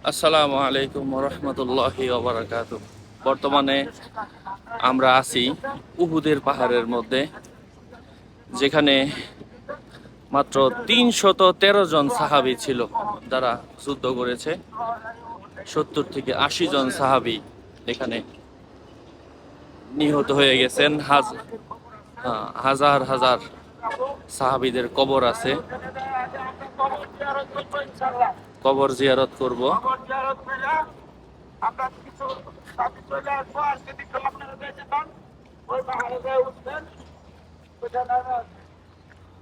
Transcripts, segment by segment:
আসসালামু আলাইকুম রহমতুল্লাহি ওবরাকাত বর্তমানে আমরা আছি উহুদের পাহাড়ের মধ্যে যেখানে মাত্র তিনশত তেরো জন সাহাবি ছিল যারা যুদ্ধ করেছে। সত্তর থেকে আশি জন সাহাবি এখানে নিহত হয়ে গেছেন। হ্যাঁ, হাজার হাজার সাহাবিদের কবর আছে কবর জিয়ারত করব আমরা কিছু সাথী চলে আসব আর যদি কেউ আপনারা বেঁচে যান ওই পাহাড়ে যায় উঠবেন ওইখানে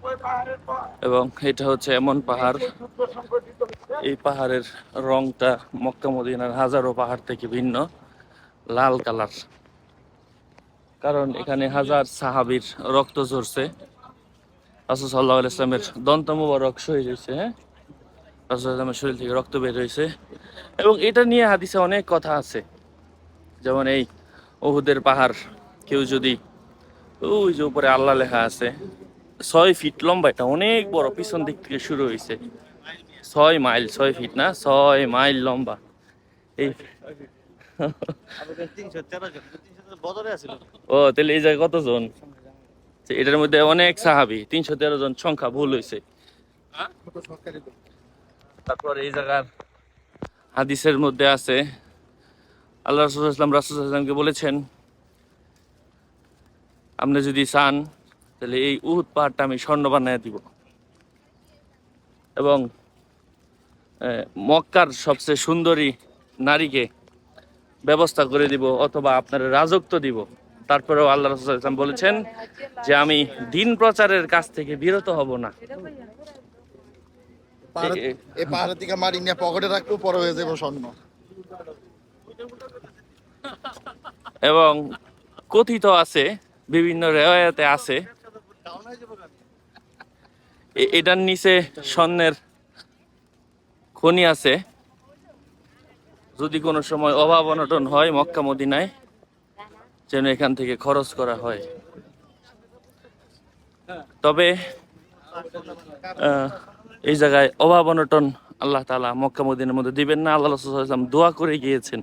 ওই পাহাড়ের পর। এবং এটা হচ্ছে এমন পাহাড় এই পাহাড়ের রংটা মক্কা মদিনার হাজারো পাহাড় থেকে ভিন্ন লাল কালার। কারণ এখানে হাজার সাহাবির রক্ত ঝরছে। রাসুল সাল্লাহ ইসলামের দন্ত মুবারক শহীদ হয়েছে হ্যাঁ? রাসুল ইসলামের শরীর থেকে রক্ত বের হয়েছে। এবং এটা নিয়ে হাদিসে অনেক কথা আছে। যেমন এই ওহুদের পাহাড়, কেউ যদি ওই যে উপরে আল্লাহ লেখা আছে, ছয় ফিট লম্বা, এটা অনেক বড়, পিছন দিক থেকে শুরু হয়েছে। ছয় মাইল, ছয় ফিট না? ছয় মাইল লম্বা। এই ও, তাহলে এই জায়গায় কতজন? এটার মধ্যে অনেক সাহাবি, তিনশো তেরো জন সংখ্যা ভুল হয়েছে। তারপর এই জায়গার হাদিসের মধ্যে আছে, আল্লাহ রসুল ইসলাম রাসুল ইসলামকে বলেছেন, আপনি যদি চান, তাহলে এই উহুদ পাহাড়টা আমি স্বর্ণ বানিয়ে দিব। এবং মক্কার সবচেয়ে সুন্দরী নারীকে ব্যবস্থা করে দিব অথবা আপনার রাজত্ব দিব। তারপরেও আল্লাহ রসুল ইসলাম বলেছেন যে, আমি দিন প্রচারের কাছ থেকে বিরত হব না। এই পাহাড়ের দিকে মারি নিয়ে পকেটে রাখলেও পরে হয়ে যাবে স্বর্ণ। এবং কথিত আছে বিভিন্ন রেওয়ায়তে আছে। এটার নিচে স্বর্ণের খনি আছে। যদি কোনো সময় অভাব অনটন হয় মক্কা মদিনায় যেন এখান থেকে খরচ করা হয়। তবে এই জায়গায় অভাব অনটন আল্লাহ তালা মক্কা, মদিনার মধ্যে দিবেন না। আল্লাহ রসুল সাল্লাল্লাহু আলাইহি ওয়াসাল্লাম দোয়া করে গিয়েছেন।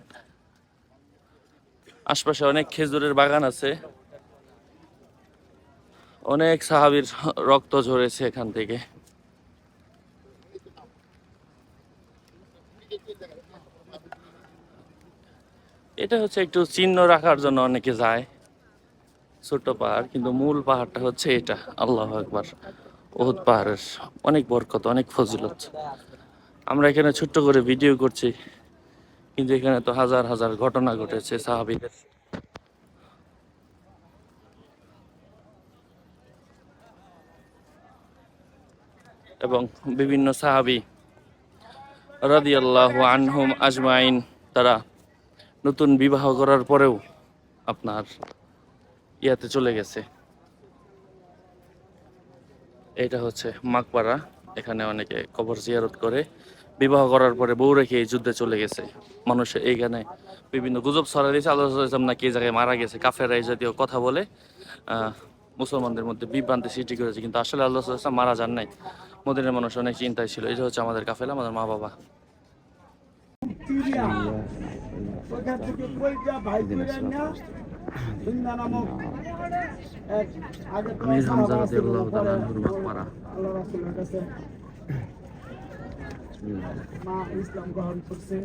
আশপাশে অনেক খেজুরের বাগান আছে। অনেক সাহাবির রক্ত ঝরেছে এখান থেকে। এটা হচ্ছে একটু চিহ্ন রাখার জন্য অনেকে যায়। ছোট পাহাড়, কিন্তু মূল পাহাড়টা হচ্ছে এটা। আল্লাহ একবার ওহুদ পাহাড়ের অনেক বরকত, অনেক ফজিলত। আমরা এখানে ছোট্ট করে ভিডিও করছি, কিন্তু এখানে তো হাজার হাজার ঘটনা ঘটেছে সাহাবিদের। এবং বিভিন্ন সাহাবি রাদিয়াল্লাহু আনহুম আজমাইন, তারা নতুন বিবাহ করার পরেও আপনার ইয়াতে চলে গেছে। এটা হচ্ছে মাকপাড়া। এখানে অনেকে কবর জিয়ারত করে। বিবাহ করার পরে বউ রেখে এই যুদ্ধে চলে গেছে। মানুষ এইখানে বিভিন্ন গুজব ছড়া দিয়েছে। আল্লাহ নাকি এই জায়গায় মারা গেছে। কাফেরা এই জাতীয় কথা বলে মুসলমানদের মধ্যে বিভ্রান্তি সৃষ্টি করেছে। কিন্তু আসলে আল্লাহ ইসলাম মারা যান নাই। মদিনের মানুষ অনেক চিন্তায় ছিল। এটা হচ্ছে আমাদের কাফেলা, আমাদের মা বাবা। থেকে হিন্দা নামক আমির হামজা রাদিয়াল্লাহু তাআলা আনহুর মাকবারা। আল্লাহ রাসূলের কাছে মা ইসলাম গ্রহণ করছে।